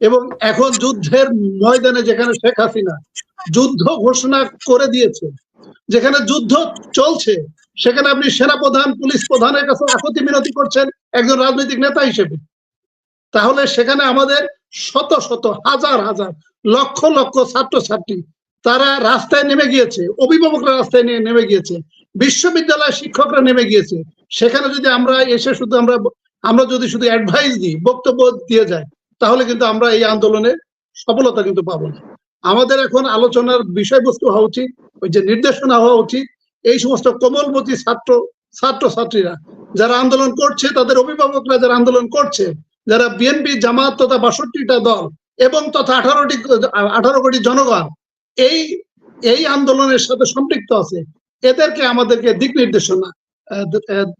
এবং এখন যুদ্ধের ময়দানে যেখানে শেখ হাসিনা যুদ্ধ ঘোষণা করে দিয়েছে, যেখানে যুদ্ধ চলছে, সেখানে আপনি সেনাপ্রধান, পুলিশ প্রধানের কাছে আকুতি মিনতি করছেন একজন রাজনৈতিক নেতা হিসেবে। তাহলে সেখানে আমাদের শত শত, হাজার হাজার, লক্ষ লক্ষ ছাত্রছাত্রী, তারা রাস্তায় নেমে গিয়েছে, অভিভাবকরা রাস্তায় নিয়ে নেমে গিয়েছে, বিশ্ববিদ্যালয়ের শিক্ষকরা নেমে গিয়েছে। সেখানে যদি আমরা এসে শুধু আমরা আমরা যদি শুধু অ্যাডভাইস দিই, বক্তব্য দিয়ে যাই তাহলে কিন্তু আমরা এই আন্দোলনে সফলতা কিন্তু পাবো না। আমাদের এখন আলোচনার বিষয়বস্তু হওয়া উচিত, ওই যে নির্দেশনা হওয়া উচিত, এই সমস্ত কোমলমতি ছাত্র ছাত্র ছাত্রীরা যারা আন্দোলন করছে, তাদের অভিভাবকরা যারা আন্দোলন করছে, যারা বিএনপি জামাত তথা বাষট্টিটা দল এবং তথা আঠারোটি, আঠারো কোটি জনগণ, এই এই আন্দোলনের সাথে সম্পৃক্ত আছে, এদেরকে আমাদেরকে দিক নির্দেশনা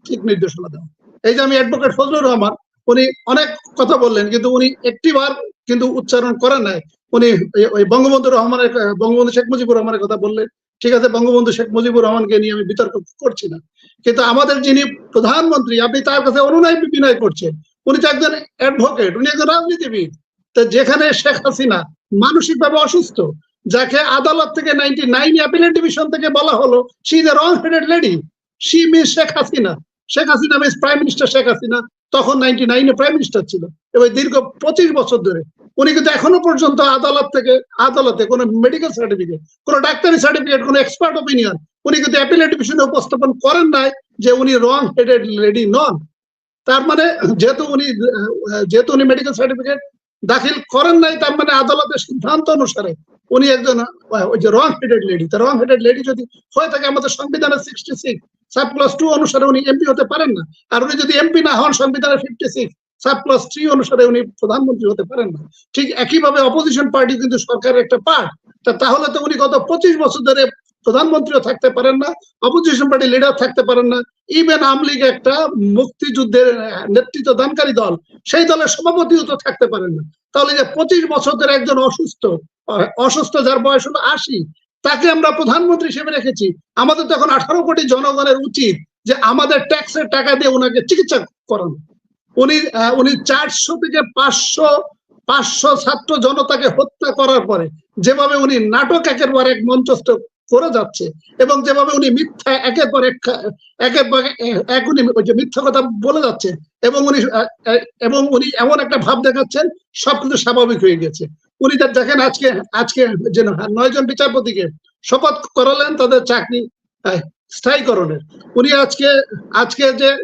দিক নির্দেশনা দেওয়া। এই যে আমি অ্যাডভোকেট ফজলুর রহমান উনি অনেক কথা বললেন, কিন্তু উনি একটিবার কিন্তু উচ্চারণ করেন নাই। উনি ওই- বঙ্গবন্ধু রহমানের, বঙ্গবন্ধু শেখ মুজিবুর রহমানের কথা বললেন, ঠিক আছে, বঙ্গবন্ধু শেখ মুজিবুর রহমানকে নিয়ে আমি বিতর্ক করছি না। কিন্তু আমাদের যিনি প্রধানমন্ত্রী, আপনি তার কাছে অনুনয় বিনয় করছেন। উনি তো একজন অ্যাডভোকেট উনি একজন রাজনীতিবিদ। তো যেখানে শেখ হাসিনা মানসিকভাবে অসুস্থ, যাকে আদালত থেকে নাইনটি নাইন অ্যাপিলেট ডিভিশন থেকে বলা হলো she is a wrong headed lady she Miss Sheikh Hasina. Sheikh Hasina Miss prime minister Sheikh Hasina. তখন নাইনটি নাইনে প্রাইম মিনিস্টার ছিল। এবং দীর্ঘ পঁচিশ বছর ধরে উনি কিন্তু এখনও পর্যন্ত আদালত থেকে, আদালতে কোনো মেডিকেল সার্টিফিকেট কোনো ডাক্তারি সার্টিফিকেট কোনো এক্সপার্ট অপিনিয়ন উনি কিন্তু অ্যাপিলেট ডিভিশনে উপস্থাপন করেন নাই যে উনি রং হেডেড লেডি নন। তার মানে যেহেতু উনি যেহেতু উনি মেডিকেল সার্টিফিকেট দাখিল করেন নাই, তার মানে আদালতের সিদ্ধান্ত অনুসারে উনি একজন ওই যে রং হেডেড লেডি তা রং হেডেড লেডি যদি হয়ে থাকে আমাদের সংবিধানের sixty six sub plus two অনুসারে উনি এমপি হতে পারেন না। আর উনি যদি এমপি না হন সংবিধানের fifty six sub plus three অনুসারে উনি প্রধানমন্ত্রী হতে পারেন না। ঠিক একইভাবে অপোজিশন পার্টি কিন্তু সরকারের একটা পার্ট তা তাহলে তো উনি গত পঁচিশ বছর ধরে প্রধানমন্ত্রীও থাকতে পারেন না অপোজিশন পার্টি লিডার থাকতে পারেন না ইভেন আওয়ামী লীগ একটা মুক্তিযুদ্ধের নেতৃত্ব দানকারী দল, সেই দলের সভাপতিও তো থাকতে পারেন না। তাহলে যে পঁচিশ বছর ধরে একজন অসুস্থ অসুস্থ যার বয়স হলো আশি, তাকে আমরা প্রধানমন্ত্রী হিসেবে রেখেছি। আমাদের তো এখন আঠারো কোটি জনগণের উচিত যে আমাদের ট্যাক্সের টাকা দিয়ে ওনাকে চিকিৎসা করানো। উনি উনি চারশো থেকে পাঁচশো পাঁচশো ছাত্র জনতাকে হত্যা করার পরে যেভাবে উনি নাটক একের পর এক মঞ্চস্থ করে যাচ্ছে। এবং যেভাবে উনি মিথ্যা একের পর এক, একের পর এক- উনি ওই যে মিথ্যা কথা বলে যাচ্ছে এবং উনি এবং উনি এমন একটা ভাব দেখাচ্ছেন সবকিছু স্বাভাবিক হয়ে গেছে। উনি যা- দেখেন আজকে আজকে যে নয় জন বিচারপতিকে শপথ করালেন, তাদের চাকরি স্থায়ীকরণের উনি আজকে আজকে যে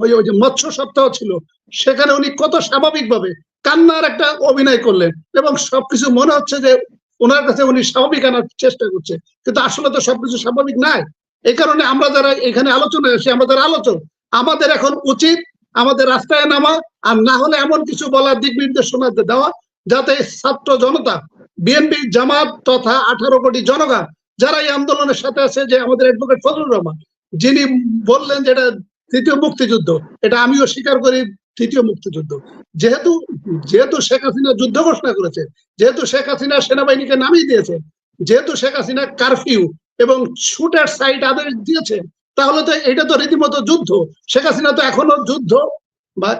ওই ওই যে মৎস্য সপ্তাহ ছিল, সেখানে উনি কত স্বাভাবিকভাবে কান্নার একটা অভিনয় করলেন এবং সবকিছু মনে হচ্ছে যে ওনার কাছে উনি স্বাভাবিক আনার চেষ্টা করছে। কিন্তু আসলে তো সবকিছু স্বাভাবিক নাই। এই কারণে আমরা যারা এখানে আলোচনায় আসি আমাদের আলোচক, আমাদের এখন উচিত আমাদের রাস্তায় নামা, আর না হলে এমন কিছু বলার দিক নির্দেশনা দেওয়া, যাতে ছাত্র জনতা, বিএনপি জামাত তথা আঠারো কোটি জনগণ, যারা এই আন্দোলনের সাথে আছে যে আমাদের অ্যাডভোকেট ফজলুর রহমান, যিনি বললেন যে এটা তৃতীয় মুক্তিযুদ্ধ, এটা আমিও স্বীকার করি তৃতীয় মুক্তিযুদ্ধ। যেহেতু যেহেতু শেখ হাসিনা যুদ্ধ ঘোষণা করেছে, যেহেতু শেখ হাসিনা সেনাবাহিনীকে নামিয়ে দিয়েছে, যেহেতু শেখ হাসিনা কারফিউ এবং শুটার সাইট আদেশ দিয়েছে, তাহলে তো এটা তো রীতিমতো যুদ্ধ। শেখ হাসিনা তো এখনও যুদ্ধ বা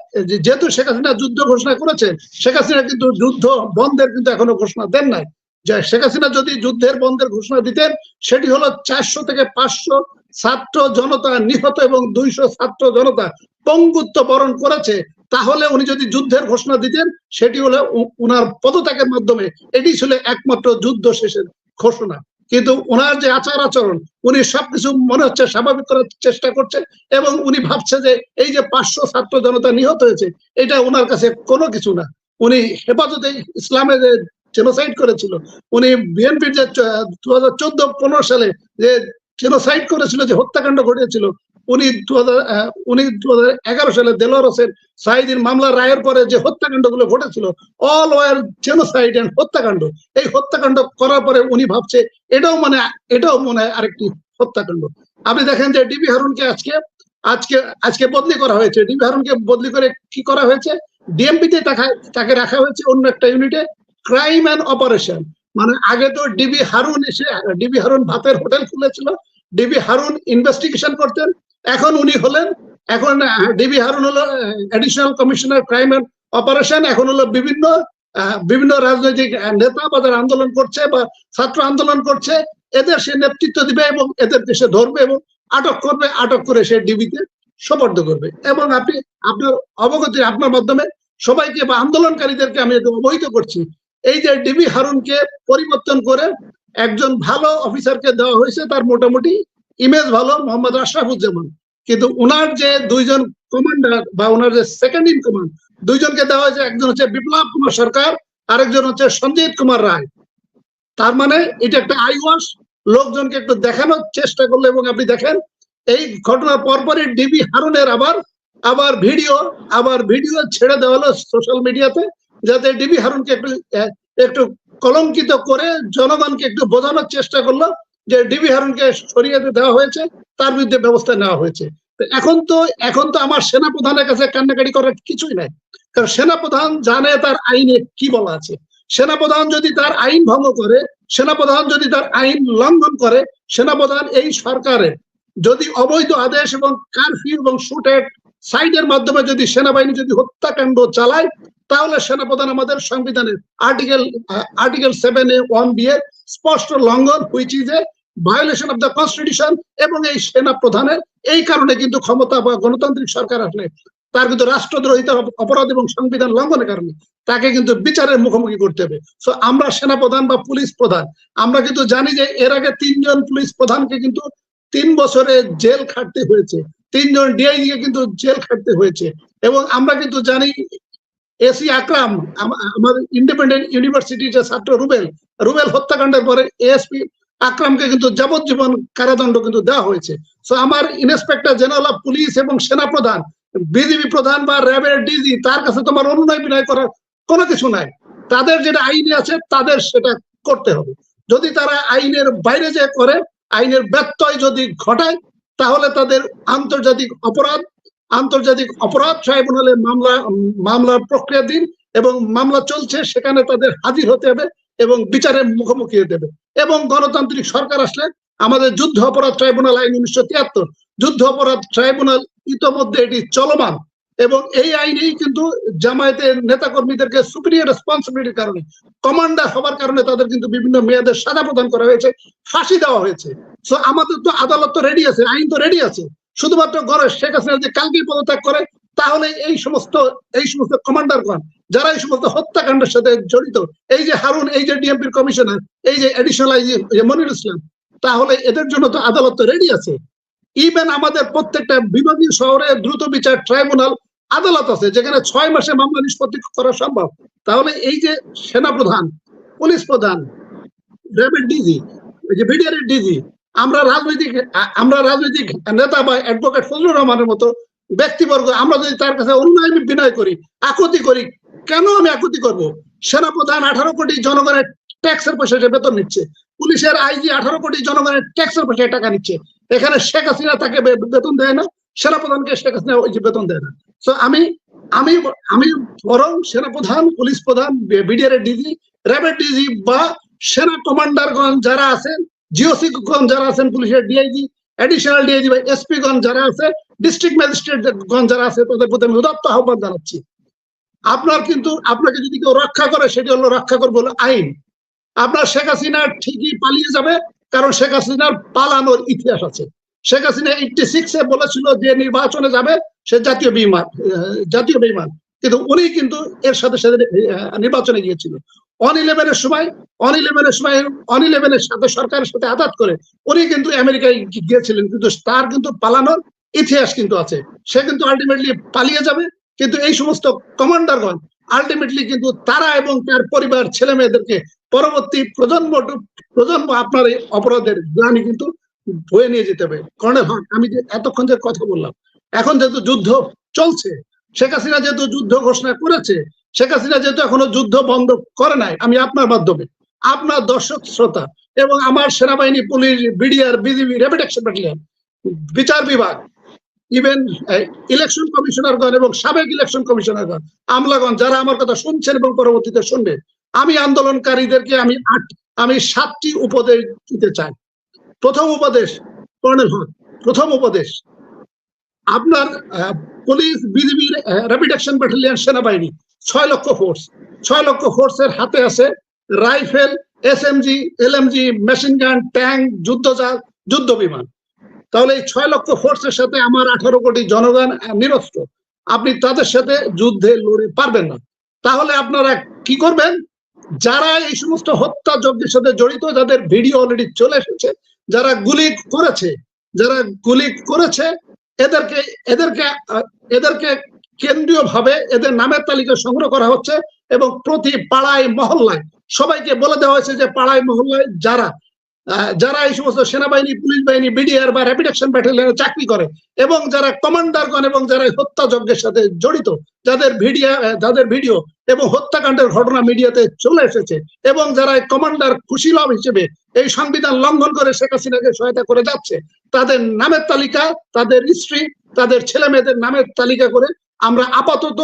যেহেতু শেখ হাসিনা যুদ্ধ ঘোষণা করেছে, শেখ হাসিনা কিন্তু যুদ্ধ বন্ধের কিন্তু এখনও ঘোষণা দেন নাই। যে শেখ হাসিনা যদি যুদ্ধের বন্ধের ঘোষণা দিতেন, সেটি হলো চারশো থেকে পাঁচশো ছাত্র জনতা নিহত এবং দুইশো ছাত্র জনতা পঙ্গুত্ব বরণ করেছে তাহলে উনি যদি যুদ্ধের ঘোষণা দিতেন, সেটি হলো উনার পদত্যাগের মাধ্যমে এটি ছিল একমাত্র যুদ্ধ শেষের ঘোষণা। কিন্তু ওনার যে আচার আচরণ, উনি সবকিছু মনে হচ্ছে স্বাভাবিক করার চেষ্টা করছে এবং উনি ভাবছে যে এই যে পাঁচশো ছাত্র জনতা নিহত হয়েছে, এটা ওনার কাছে কোনো কিছু না। উনি হেফাজতে ইসলামে যে জেনোসাইড করেছিল, উনি বিএনপির যে দু হাজার চোদ্দ সালে যে জেনোসাইড করেছিল, যে হত্যাকাণ্ড ঘটিয়েছিল উনি দু উনি দু এগারো সালে দেলোয়ার হোসেন সাইদিন মামলা রায়ের পরে যে হত্যাকাণ্ডগুলো ঘটেছিল অল ওয়ার জেনোসাইড এন্ড হত্যাকাণ্ড। এই হত্যাকাণ্ড করার পরে উনি ভাবছে, এটাও মানে এটাও মনে হয় আরেকটি হত্যাকাণ্ড। আপনি দেখেন যে ডিবি হারুনকে আজকে আজকে আজকে বদলি করা হয়েছে। ডিবি হারুনকে বদলি করে কি করা হয়েছে? ডিএমপিতে তাকে রাখা হয়েছে অন্য একটা ইউনিটে ক্রাইম অ্যান্ড অপারেশন মানে আগে তো ডিবি হারুন এসে, ডিবি হারুন ভাতের হোটেল খুলেছিল, ডিবি হারুন ইনভেস্টিগেশন করতেন এখন উনি হলেন, এখন ডিবি হারুন হলো additional commissioner crime and operation এখন হলো বিভিন্ন বিভিন্ন রাজনৈতিক নেতা বা আন্দোলন করছে বা ছাত্র আন্দোলন করছে, এদের সে নেতৃত্ব দিবে এবং এদের দেশে ধরবে এবং আটক করবে, আটক করে সে ডিবিতে সোপর্দ করবে। এবং আপনি, আপনার অবগতি আপনার মাধ্যমে সবাইকে বা আন্দোলনকারীদেরকে আমি অবহিত করছি। এই যে ডিবি হারুনকে পরিবর্তন করে একজন ভালো অফিসারকে দেওয়া হয়েছে, তার মোটামুটি ইমেজ ভালো, মোহাম্মদ আশরাফুজ্জামান। কিন্তু ওনার যে দুইজন কমান্ডার বা ওনার যে সেকেন্ড ইন কমান্ড দুইজনকে দেওয়া হয়েছে, একজন হচ্ছে বিপ্লব কুমার সরকার, আরেকজন হচ্ছে সঞ্জিত কুমার রায়। তার মানে এটা একটা আই ওয়াশ লোকজনকে একটু দেখানোর চেষ্টা করল এবং আপনি দেখেন, এই ঘটনার পরপরই ডিবি হারুনের আবার আবার ভিডিও আবার ভিডিও ছেড়ে দেওয়া হলো সোশ্যাল মিডিয়াতে যাতে ডিবি হারুনকে একটু একটু কলঙ্কিত করে জনগণকে একটু বোঝানোর চেষ্টা করল। যে ডিবি হারুনকে সরিয়ে দেওয়া হয়েছে, তার বিরুদ্ধে ব্যবস্থা নেওয়া হয়েছে। এখন তো এখন তো আমার সেনা প্রধানের কাছে কান্নাকাটি করার কিছুই নাই। কারণ সেনা প্রধান জানে তার আইনে কি বলা আছে। সেনাপ্রধান যদি তার আইন ভঙ্গ করে, সেনাপ্রধান যদি তার আইন লঙ্ঘন করে, সেনাপ্রধান এই সরকারের যদি অবৈধ আদেশ এবং কারফিউ এবং শুটের সাইডের মাধ্যমে যদি সেনাবাহিনী যদি হত্যাকাণ্ড চালায়, তাহলে সেনাপ্রধান আমাদের সংবিধানের article article seven A one B এর স্পষ্ট লঙ্ঘন which is a violation of the constitution এবং এই সেনা প্রধানের, এই কারণে কিন্তু ক্ষমতা বা গণতান্ত্রিক সরকার আসলে তার কিন্তু রাষ্ট্রদ্রোহিতার অপ- অপরাধ এবং সংবিধান লঙ্ঘনের কারণে তাকে কিন্তু বিচারের মুখোমুখি করতে হবে। সো আমরা সেনা প্রধান বা পুলিশ প্রধান, আমরা কিন্তু জানি যে এর আগে তিনজন পুলিশ প্রধানকে কিন্তু তিন বছরে জেল খাটতে হয়েছে, তিনজন ডিআইজি কে কিন্তু জেল খাটতে হয়েছে এবং আমরা কিন্তু জানি এসি আকরাম, আম- আমাদের ইন্ডিপেন্ডেন্ট ইউনিভার্সিটির যে ছাত্র রুবেল রুবেল হত্যাকাণ্ডের পরে এএসপি আকরামকে কিন্তু যাবজ্জীবন কারাদণ্ড কিন্তু দেওয়া হয়েছে। সো আমার ইন্সপেক্টর জেনারেল অফ পুলিশ এবং সেনা প্রধান বিজিবি প্রধান বা র্যাবের ডিজি, তার কাছে তোমার অনুনয় বিনয় করার কোনো কিছু নাই। তাদের যেটা আইনে আছে, তাদের সেটা করতে হবে। যদি তারা আইনের বাইরে যে করে, আইনের ব্যত্যয় যদি ঘটায়, তাহলে তাদের আন্তর্জাতিক অপরাধ আন্তর্জাতিক অপরাধ ট্রাইব্যুনালে মামলা, মামলার প্রক্রিয়া দিন এবং মামলা চলছে, সেখানে তাদের হাজির হতে হবে। এবং বিচারের মুখোমুখি হবে এবং গণতান্ত্রিক সরকার আসলে আমাদের যুদ্ধ অপরাধ ট্রাইব্যুনাল আইন উনিশশো তিয়াত্তর, যুদ্ধ অপরাধ ট্রাইব্যুনাল ইতোমধ্যে এটি চলমান এবং এই আইনেই কিন্তু জামায়াতের নেতাকর্মীদেরকে সুপিরিয়র রেসপন্সিবিলিটির কারণে কমান্ডার হবার কারণে তাদের কিন্তু বিভিন্ন মেয়াদের সাজা প্রদান করা হয়েছে, ফাঁসি দেওয়া হয়েছে। সো আমাদের তো আদালত তো রেডি আছে, আইন তো রেডি আছে। শুধুমাত্র গড়ে শেখ হাসিনা যে কালকেই পদত্যাগ করে তাহলে এই সমস্ত এই সমস্ত কমান্ডারগণ, যারা এই সমস্ত হত্যাকাণ্ডের সাথে জড়িত, এই যে হারুন, এই যে ডিএমপির কমিশনার, এই যে এডিশনাল মনির ইসলাম, তাহলে এদের জন্য তো আদালত তো রেডি আছে। ইভেন আমাদের প্রত্যেকটা বিভাগীয় শহরে দ্রুত বিচার ট্রাইব্যুনাল আদালত আছে, যেখানে ছয় মাসে মামলা নিষ্পত্তি করা সম্ভব। তাহলে এই যে সেনা প্রধান পুলিশ প্রধান র্যাবের ডিজি যে বিডিআরের ডিজি আমরা রাজনৈতিক আমরা রাজনৈতিক নেতা বা অ্যাডভোকেট ফজলুর রহমানের মতো ব্যক্তিবর্গ, আমরা যদি তার কাছে অন্যায় বিনয় করি, আকুতি করি, কেন আমি আকুতি করব? সেনা প্রধান আঠারো কোটি জনগণের ট্যাক্সের পয়সা সে বেতন নিচ্ছে। পুলিশের আইজি আঠারো কোটি জনগণের ট্যাক্সের পয়সায় টাকা নিচ্ছে। এখানে শেখ হাসিনা তাকে বেতন দেয় না, সেনাপ্রধানকে শেখ হাসিনা ওই যে বেতন দেয় না। তো আমি আমি আমি বরং সেনাপ্রধান, পুলিশ প্রধান বিডিআর ডিজি, র্যাবের ডিজি বা সেনা কমান্ডারগণ যারা আছেন, জিওসি গণ যারা আছেন, পুলিশের ডিআইজি অ্যাডিশনাল ডিআইজি বা এসপি গণ যারা আছে ডিস্ট্রিক্ট ম্যাজিস্ট্রেট গণ যারা আছে, তাদের প্রতি আমি উদাত্ত আহ্বান জানাচ্ছি। আপনার কিন্তু, আপনাকে যদি কেউ রক্ষা করে, সেটি হলো রক্ষা করবে হলো আইন। আপনার শেখ হাসিনা ঠিকই পালিয়ে যাবে, কারণ শেখ হাসিনার পালানোর ইতিহাস আছে। শেখ হাসিনা এইটটি সিক্সে বলেছিল যে নির্বাচনে যাবে, সে জাতীয় বিমান জাতীয় বিমান কিন্তু উনি কিন্তু এর সাথে সাথে নির্বাচনে গিয়েছিল। অন ইলেভেনের সময় অন ইলেভেনের সময় অন ইলেভেনের সাথে সরকারের সাথে আঘাত করে, উনি কিন্তু আমেরিকায় গিয়েছিলেন, কিন্তু তার কিন্তু পালানোর ইতিহাস কিন্তু আছে। সে কিন্তু আলটিমেটলি পালিয়ে যাবে, কিন্তু এই সমস্ত কমান্ডারগণ আলটিমেটলি কিন্তু তারা এবং তার পরিবার ছেলে মেয়েদেরকে পরবর্তী প্রজন্ম প্রজন্ম আপনার এই অপরাধের গ্লানি কিন্তু বয়ে নিয়ে যেতে হবে। হক আমি যে এতক্ষণ যে কথা বললাম, এখন যেহেতু যুদ্ধ চলছে শেখ হাসিনা যেহেতু যুদ্ধ ঘোষণা করেছে, শেখ হাসিনা যেহেতু এখনও যুদ্ধ বন্ধ করে নাই, আমি আপনার মাধ্যমে, আপনার দর্শক শ্রোতা এবং আমার সেনাবাহিনী, police, BDR, BGB rapid action battalion বিচার বিভাগ ইভেন ইলেকশন কমিশনারগণ এবং সাবেক ইলেকশন কমিশনারগণ আমলাগণ যারা আমার কথা শুনছেন এবং পরবর্তীতে শুনবে, আমি আন্দোলনকারীদেরকে আমি আট, আমি সাতটি উপদেশ দিতে চাই। প্রথম উপদেশ, কর্নেল প্রথম উপদেশ আপনার পুলিশ বিজিবির র্যাপিড অ্যাকশন ব্যাটালিয়ন সেনাবাহিনী, ছয় লক্ষ ফোর্স ছয় লক্ষ ফোর্সের হাতে আছে rifle SMG LMG machine gun tank যুদ্ধজাহাজ যুদ্ধ বিমান তাহলে এই ছয় লক্ষ ফোর্সের সাথে আমার আঠারো কোটি জনগণ নিরস্ত্র আপনি তাদের সাথে যুদ্ধে লড়ে পারবেন না। তাহলে আপনারা কি করবেন? যারা এই সমস্ত হত্যাযজ্ঞের সাথে জড়িত, যাদের ভিডিও অলরেডি চলে এসেছে, যারা গুলি করেছে, যারা গুলি করেছে এদেরকে এদেরকে এদেরকে কেন্দ্রীয় ভাবে এদের নামের তালিকা সংগ্রহ করা হচ্ছে এবং প্রতি পাড়ায় মহল্লায় সবাইকে বলে দেওয়া হয়েছে যে পাড়ায় মহল্লায় যারা যারা এই সমস্ত সেনাবাহিনী, পুলিশ বাহিনী বিডিআর বা র্যাপিড অ্যাকশন ব্যাটালিয়নে চাকরি করে এবং যারা কমান্ডারগণ এবং যারা হত্যাযজ্ঞের সাথে জড়িত, যাদের ভিডিও যাদের ভিডিও এবং হত্যাকাণ্ডের ঘটনা মিডিয়াতে চলে এসেছে এবং যারা কমান্ডার খুশি লাভ হিসেবে এই সংবিধান লঙ্ঘন করে শেখ হাসিনাকে সহায়তা করে যাচ্ছে, তাদের নামের তালিকা, তাদের স্ত্রী তাদের ছেলে মেয়েদের নামের তালিকা করে আমরা আপাতত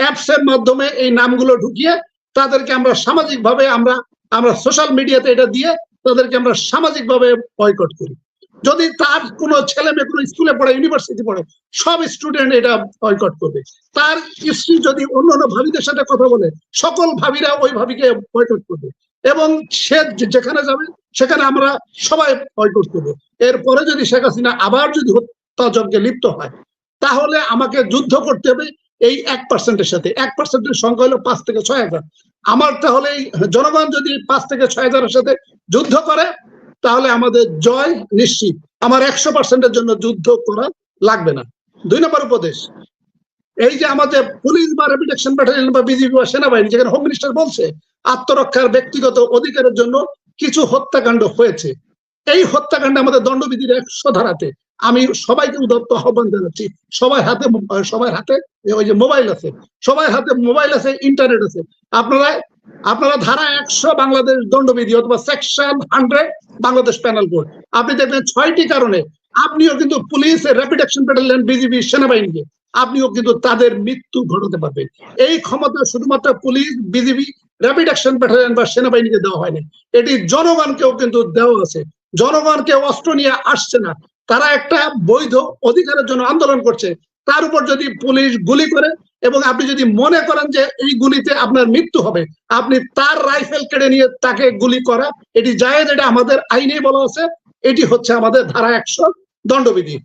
অ্যাপস এর মাধ্যমে এই নামগুলো ঢুকিয়ে তাদেরকে আমরা সামাজিকভাবে আমরা আমরা সোশ্যাল মিডিয়াতে এটা দিয়ে তাদেরকে আমরা সামাজিক ভাবে বয়কট করি। যদি তার কোনো ছেলে মেয়ে কোনো স্কুলে পড়ে ইউনিভার্সিটি পড়ে, সব স্টুডেন্ট এটা বয়কট করবে। তার স্ত্রী যদি অন্য অন্য ভাবিদের সাথে কথা বলে, সকল ভাবিরা ওই ভাবিকে বয়কট করবে। এবং সে যেখানে যাবে, সেখানে আমরা সবাই বয়কট করব। এরপরে যদি শেখ হাসিনা আবার যদি হত্যাযজ্ঞে লিপ্ত হয়, তাহলে আমাকে যুদ্ধ করতে হবে এই এক পার্সেন্টের সাথে। এক পার্সেন্টের সংখ্যা হলো পাঁচ থেকে ছয় হাজার। আমার তাহলে জনগণ যদি পাঁচ থেকে ছয় হাজারের সাথে যুদ্ধ করে, তাহলে আমাদের জয় নিশ্চিত। আমার একশো পার্সেন্টের জন্য যুদ্ধ করা লাগবে না। দুই নম্বর উপদেশ, এই যে আমাদের পুলিশ বা রেপিটেকশন ব্যাটালিয়ন বা বিজিবি বা সেনাবাহিনী, যেখানে হোম মিনিস্টার বলছে, আত্মরক্ষার ব্যক্তিগত অধিকারের জন্য কিছু হত্যাকাণ্ড হয়েছে। এই হত্যাকাণ্ডে আমাদের দণ্ডবিধির একশো ধারাতে আমি সবাইকে উদত্ত আহ্বান জানাচ্ছি। সবাই হাতে, সবার হাতে, ওই যে মোবাইল আছে, সবার হাতে মোবাইল আছে, ইন্টারনেট আছে। আপনারা আপনারা ধারা একশো বাংলাদেশ দণ্ডবিধি অথবা section hundred Bangladesh penal code আপনি দেখবেন ছয়টি কারণে। আপনিও কিন্তু police rapid action battalion BGB সেনাবাহিনীকে। আপনিও কিন্তু তাদের মৃত্যু ঘটাতে পারবেন। এই ক্ষমতা শুধুমাত্র police BGB rapid action battalion বা সেনাবাহিনীকে দেওয়া হয়নি। এটি জনগণকেও কিন্তু দেওয়া আছে জনগণকে অস্ত্র নিয়ে আসছে না। তারা একটা বৈধ অধিকারের জন্য আন্দোলন করছে। তার উপর যদি পুলিশ গুলি করে এবং আপনি যদি মনে করেন যে এই গুলিতে আপনার মৃত্যু হবে, আপনি তার রাইফেল কেড়ে নিয়ে তাকে গুলি করা, এটি জায়েজ এটা আমাদের আইনে বলা আছে, এটি হচ্ছে আমাদের ধারা একশো দণ্ডবিধি।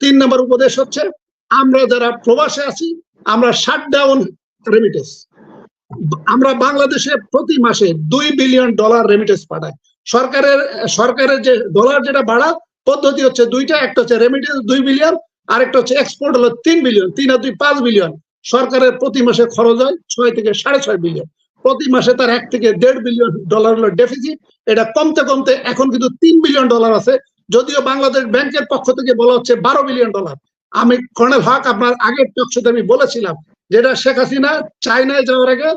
তিন নম্বর উপদেশ হচ্ছে, আমরা যারা প্রবাসে আছি, আমরা শাট ডাউন রেমিটেন্স আমরা বাংলাদেশে প্রতি মাসে দুই বিলিয়ন ডলার রেমিটেন্স পাঠাই। সরকারের সরকারের যে ডলার যেটা বাড়া, পদ্ধতি হচ্ছে দুইটা, একটা হচ্ছে রেমিটেন্স দুই বিলিয়ন আরেকটা হচ্ছে এক্সপোর্ট হলো তিন বিলিয়ন তিন আর দুই পাঁচ বিলিয়ন সরকারের প্রতি মাসে খরচ হয় ছয় থেকে সাড়ে ছয় বিলিয়ন প্রতি মাসে তার এক থেকে দেড় বিলিয়ন ডলার হলো ডেফিসিট এটা কমতে কমতে এখন কিন্তু তিন বিলিয়ন ডলার আছে। যদিও বাংলাদেশ ব্যাংকের পক্ষ থেকে বলা হচ্ছে বারো বিলিয়ন ডলার আমি কর্নেল হক, আপনার আগের টকশোতে আমি বলেছিলাম যেটা শেখ হাসিনা চায়নায় যাওয়ার আগে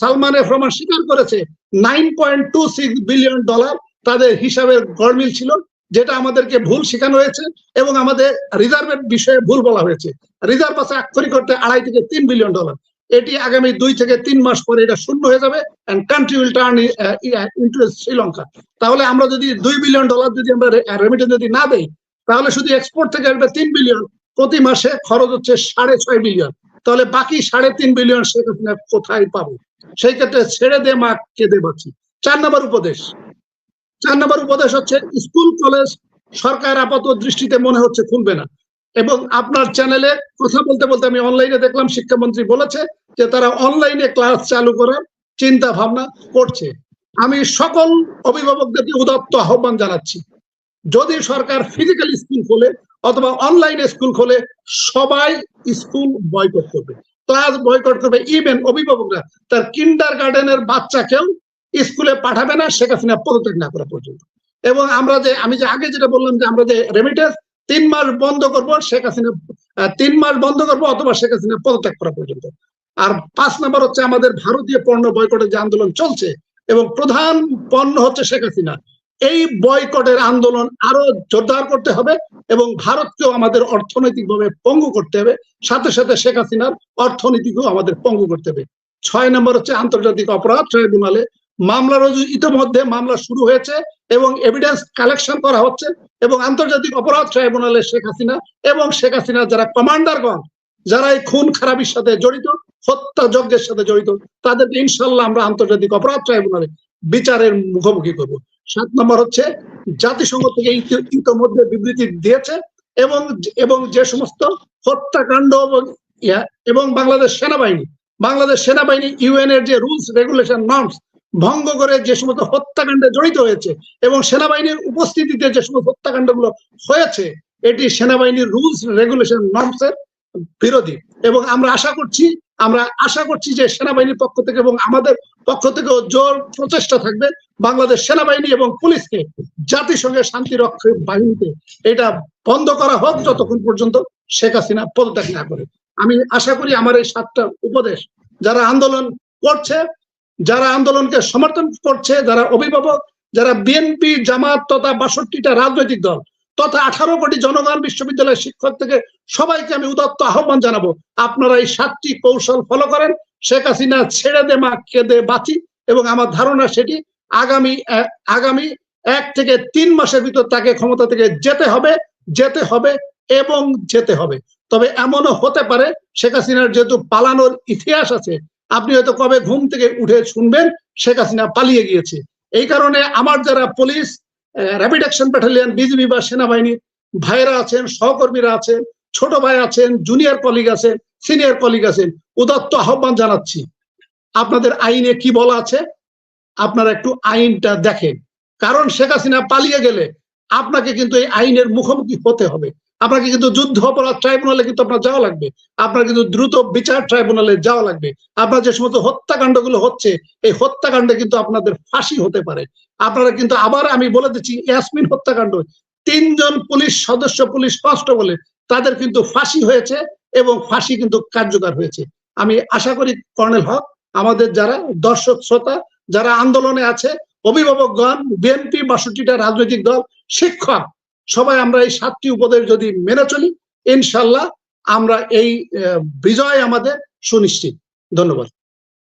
সালমান এফ রহমান স্বীকার করেছে। Nine point two six billion dollar তাদের হিসাবের গড়মিল ছিল। যেটা আমাদেরকে ভুল শেখানো হয়েছে এবং আমাদের রিজার্ভের বিষয়ে ভুল বলা হয়েছে। রিজার্ভ আছে আক্ষরিক করতে আড়াই থেকে তিন বিলিয়ন ডলার এটি আগামী দুই থেকে তিন মাস পরে এটা শূন্য হয়ে যাবে and country will turn into Sri Lanka তাহলে আমরা যদি দুই বিলিয়ন ডলার যদি আমরা রেমিটেন্স যদি না দেই, তাহলে শুধু এক্সপোর্ট থেকে আসবে তিন বিলিয়ন প্রতি মাসে খরচ হচ্ছে সাড়ে ছয় বিলিয়ন তাহলে বাকি সাড়ে তিন বিলিয়ন হাসিনা কোথায় পাবো? সেই ক্ষেত্রে ছেড়ে দে মা কেঁদে বাঁচি। চার নম্বর উপদেশ। চার নম্বর উপদেশ হচ্ছে, স্কুল, কলেজ সরকার আপাত দৃষ্টিতে মনে হচ্ছে খুলবে না। এবং আপনার চ্যানেলে কথা বলতে বলতে আমি অনলাইনে দেখলাম, শিক্ষামন্ত্রী বলেছে যে তারা অনলাইনে ক্লাস চালু করার চিন্তা ভাবনা করছে। আমি সকল অভিভাবকদেরকে উদাত্ত আহ্বান জানাচ্ছি, যদি সরকার ফিজিক্যাল স্কুল খোলে অথবা অনলাইনে স্কুল খোলে, সবাই স্কুল বয়কট করবে। ক্লাস বয়কট করবে। ইভেন অভিভাবকরা, তার কিন্ডার গার্ডেনের বাচ্চাকেও স্কুলে পাঠাবে না, শেখ হাসিনা পদত্যাগ না করা পর্যন্ত। এবং আমরা যে, আমি যে আগে যেটা বললাম যে আমরা যে রেমিটেন্স তিন মাস বন্ধ করব, শেখ হাসিনা তিন মাস বন্ধ করব অথবা শেখ হাসিনা পদত্যাগ করা পর্যন্ত। আর পাঁচ নাম্বার হচ্ছে আমাদের ভারতীয় পণ্য বয়কটের যে আন্দোলন চলছে, এবং প্রধান পণ্য হচ্ছে শেখ হাসিনা। এই বয়কটের আন্দোলন আরও জোরদার করতে হবে এবং ভারতকেও আমাদের অর্থনৈতিকভাবে পঙ্গু করতে হবে। সাথে সাথে শেখ হাসিনার অর্থনীতিকেও আমাদের পঙ্গু করতে হবে। ছয় নম্বর হচ্ছে আন্তর্জাতিক অপরাধ, ট্রাইব্যুনালে মামলা রুজু ইতিমধ্যে মামলা শুরু হয়েছে এবং এভিডেন্স কালেকশন করা হচ্ছে এবং আন্তর্জাতিক অপরাধ ট্রাইব্যুনালে শেখ হাসিনা এবং শেখ হাসিনার যারা কমান্ডারগণ যারা এই খুন খারাপির সাথে জড়িত হত্যা যজ্ঞের সাথে জড়িত, তাদেরকে ইনশাল্লাহ আমরা আন্তর্জাতিক অপরাধ ট্রাইব্যুনালে বিচারের মুখোমুখি করব। সাত নম্বর হচ্ছে, জাতিসংঘ থেকে ইতিমধ্যে বিবৃতি দিয়েছে এবং এবং যে সমস্ত হত্যাকাণ্ড এবং বাংলাদেশ সেনাবাহিনী বাংলাদেশ সেনাবাহিনী ইউএন এর যে রুলস রেগুলেশন নর্মস ভঙ্গ করে যে সমস্ত হত্যাকাণ্ডে জড়িত হয়েছে এবং সেনাবাহিনীর উপস্থিতিতে যে সমস্ত হত্যাকাণ্ডগুলো হয়েছে, এটি সেনাবাহিনীর রুলস রেগুলেশন নর্মস এর বিরোধী। এবং আমরা আশা করছি, আমরা আশা করছি যে সেনাবাহিনীর পক্ষ থেকে এবং আমাদের পক্ষ থেকেও জোর প্রচেষ্টা থাকবে বাংলাদেশ সেনাবাহিনী এবং পুলিশকে জাতিসংঘের শান্তি রক্ষক বাহিনীতে এটা বন্ধ করা হোক যতক্ষণ পর্যন্ত শেখ হাসিনা পদত্যাগ না করে। আমি আশা করি আমার এই সাতটা উপদেশ, যারা আন্দোলন করছে যারা আন্দোলনকে সমর্থন করছে, যারা অভিভাবক, যারা বিএনপি, জামাত তথা বাষট্টিটা রাজনৈতিক দল তথা আঠারো কোটি জনগণ বিশ্ববিদ্যালয়ের শিক্ষক থেকে সবাইকে আমি উদাত্ত আহ্বান জানাব। আপনারা এই সাতটি কৌশল ফলো করেন। শেখ হাসিনা ছেড়ে দে, মা কেঁদে বাঁচি এবং আমার ধারণা সেটি আগামী আগামী এক থেকে তিন মাসের ভিতর তাকে ক্ষমতা থেকে যেতে হবে যেতে হবে এবং যেতে হবে। তবে এমনও হতে পারে, শেখ হাসিনার যেহেতু পালানোর ইতিহাস আছে আপনি হয়তো কবে ঘুম থেকে উঠে শুনবেন, শেখ হাসিনা পালিয়ে গিয়েছে। এই কারণে আমার যারা police rapid action battalion BGB বা সেনাবাহিনীর ভাইরা আছেন, সহকর্মীরা আছেন, ছোট ভাই আছেন জুনিয়র কলিগ আছেন সিনিয়র কলিগ আছেন, উদাত্ত আহ্বান জানাচ্ছি। আপনাদের আইনে কি বলা আছে? আপনারা একটু আইনটা দেখেন। কারণ শেখ হাসিনা পালিয়ে গেলে আপনাকে কিন্তু এই আইনের মুখোমুখি হতে হবে। আপনাকে কিন্তু যুদ্ধ অপরাধ ট্রাইব্যুনালে কিন্তু আপনার যাওয়া লাগবে। আপনার কিন্তু দ্রুত বিচার ট্রাইব্যুনালে যাওয়া লাগবে। আপনার যে সমস্ত হত্যাকাণ্ডগুলো হচ্ছে, এই হত্যাকাণ্ডে কিন্তু আপনাদের ফাঁসি হতে পারে। আপনারা কিন্তু আবার আমি বলে দিচ্ছি, ইয়াসমিন হত্যাকাণ্ড। তিনজন পুলিশ সদস্য, পুলিশ কনস্টেবলে, তাদের কিন্তু ফাঁসি হয়েছে এবং ফাঁসি কিন্তু কার্যকর হয়েছে। আমি আশা করি কর্নেল হক, আমাদের যারা দর্শক শ্রোতা, যারা আন্দোলনে আছে, অভিভাবকগণ, বিএনপি বাষট্টিটা রাজনৈতিক দল, শিক্ষক সবাই আমরা এই সাতটি উপদেশ যদি মেনে চলি, ইনশাল্লাহ আমরা এই বিজয় আমাদের সুনিশ্চিত। ধন্যবাদ।